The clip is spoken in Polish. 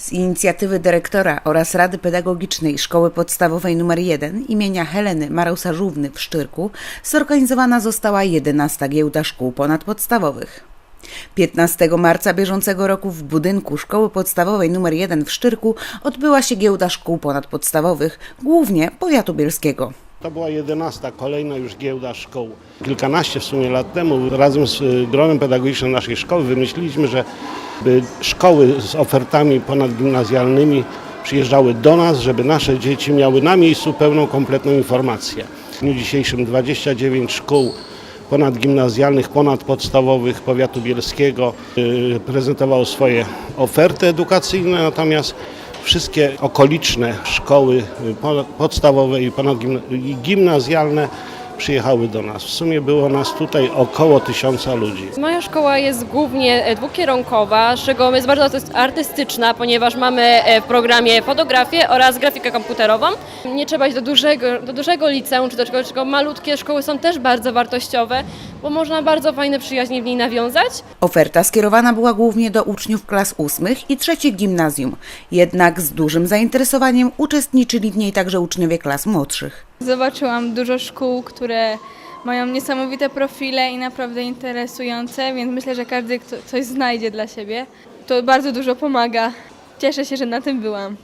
Z inicjatywy dyrektora oraz Rady Pedagogicznej Szkoły Podstawowej nr 1 imienia Heleny Marausarzówny w Szczyrku zorganizowana została 11 giełda szkół ponadpodstawowych. 15 marca bieżącego roku w budynku Szkoły Podstawowej nr 1 w Szczyrku odbyła się giełda szkół ponadpodstawowych, głównie powiatu bielskiego. To była 11. kolejna już giełda szkół. Kilkanaście w sumie lat temu razem z y, gronem pedagogicznym naszej szkoły wymyśliliśmy, że szkoły z ofertami ponadgimnazjalnymi przyjeżdżały do nas, żeby nasze dzieci miały na miejscu pełną, kompletną informację. W dniu dzisiejszym 29 szkół ponadgimnazjalnych, ponadpodstawowych powiatu bielskiego y, prezentowało swoje oferty edukacyjne, natomiast wszystkie okoliczne szkoły po- podstawowe i gimnazjalne przyjechały do nas. W sumie było nas tutaj około tysiąca ludzi. Moja szkoła jest głównie e, dwukierunkowa, z czego jest bardzo artyst- artystyczna, ponieważ mamy e, w programie fotografię oraz grafikę komputerową. Nie trzeba iść do dużego, do dużego liceum czy do czegoś, tylko malutkie szkoły są też bardzo wartościowe, bo można bardzo fajne przyjaźnie w niej nawiązać. Oferta skierowana była głównie do uczniów klas ósmych i trzecich gimnazjum, jednak z dużym zainteresowaniem uczestniczyli w niej także uczniowie klas młodszych. Zobaczyłam dużo szkół, które mają niesamowite profile i naprawdę interesujące, więc myślę, że każdy coś znajdzie dla siebie. To bardzo dużo pomaga. Cieszę się, że na tym byłam.